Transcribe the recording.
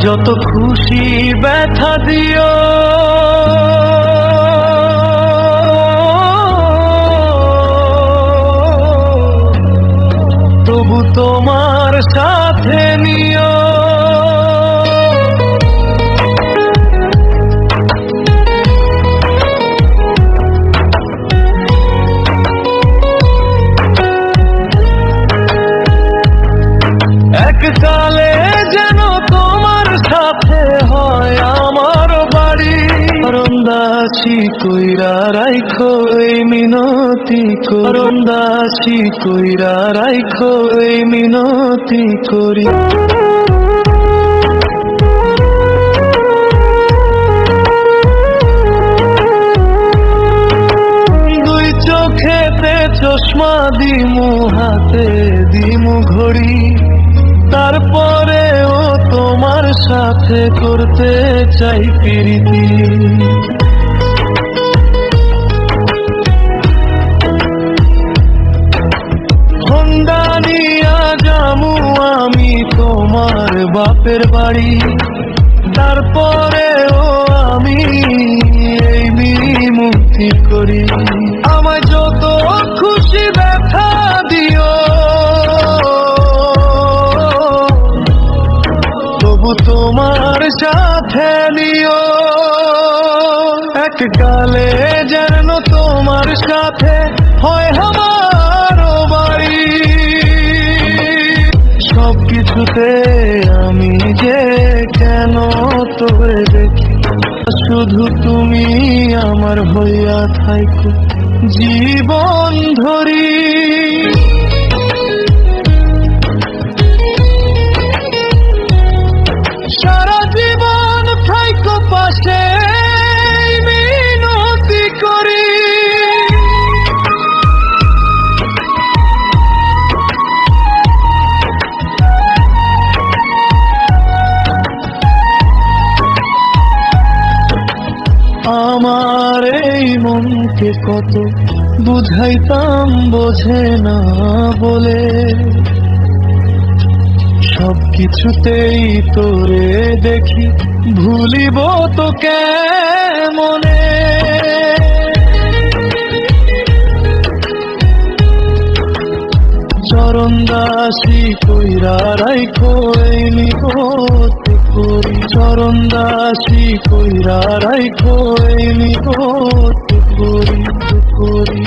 যত খুশি ব্যথা দিও। তবু তোমার সাথে নিও। এককালে যেন তোমার সাথে হয় আমার বাড়ি। করন্দাসি কইরা রাইখো এই মিনতি করন্দাসি কইরা রাইখো এই মিনতি করি। চোখেতে চশমা দিমু, হাতে দিমু ঘড়ি। তারপরে ও তোমার সাথে করতে চাই প্রীতি। আমি তোমার বাপের বাড়ি। তারপরে ও আমি এই নিও। এক কালে যেন তোমার সাথে হয় আমার বাড়ি। সব কিছুতে আমি যে কেন তোরে দেখি? শুধু তুমি আমার হইয়া থাইকো। জীবন ধরি। আমার এই মনকে কত বুঝাইতাম বোঝে না বলে। সব কিছুতেই তোরে দেখি, ভুলিব তো মনে চরণদাসী কইরা রাইখো এই নিগতি করি চরণদাসী কইরা রাইখো এই নিগতি করি করি।